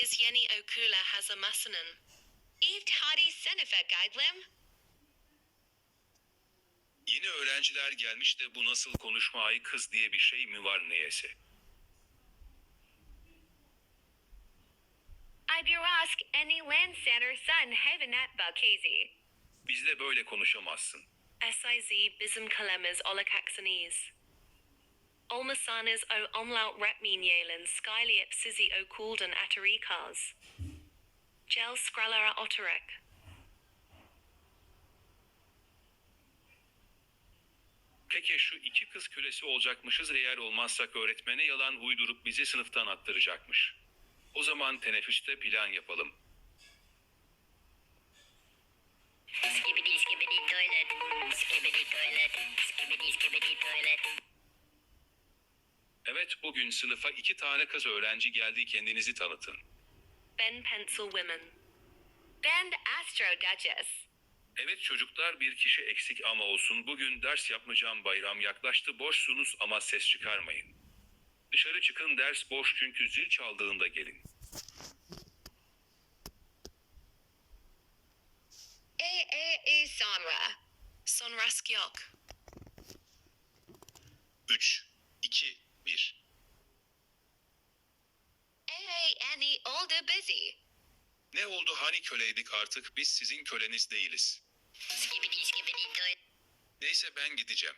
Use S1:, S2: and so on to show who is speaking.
S1: Herkes yeni okula hazırmasının. İft hadi sınıfa gidelim.
S2: Yeni öğrenciler gelmiş de bu nasıl konuşma ay kız diye bir şey mi var neyse.
S1: I bir ask any land center sun heavenet bakezi.
S2: Bizle böyle konuşamazsın.
S1: SIZ bizim kalemiz olakaksiniz. Olmasanız o omlaut repminyelen skyliep sizi o kulden atarikaz. Gel skralara otorek.
S2: Peki şu iki kız kölesi olacakmışız eğer olmazsak öğretmene yalan uydurup bizi sınıftan attıracakmış. O zaman teneffüste plan yapalım.
S3: Skibidi skibidi toilet. Skibidi toilet. Skibidi skibidi toilet.
S2: Evet bugün sınıfa iki tane kız öğrenci geldi kendinizi tanıtın.
S1: Ben Pencil Women. Ben Astro Duchess.
S2: Evet çocuklar bir kişi eksik ama olsun bugün ders yapmayacağım bayram yaklaştı boşsunuz ama ses çıkarmayın. Dışarı çıkın ders boş çünkü zil çaldığında gelin.
S1: E E E sonra. Sonrask yok.
S2: 3, 2, 1.
S1: E Any older busy.
S2: Ne oldu hani köleydik artık biz sizin köleniz değiliz.
S3: Skibidi skibidi toilet.
S2: Neyse ben gideceğim.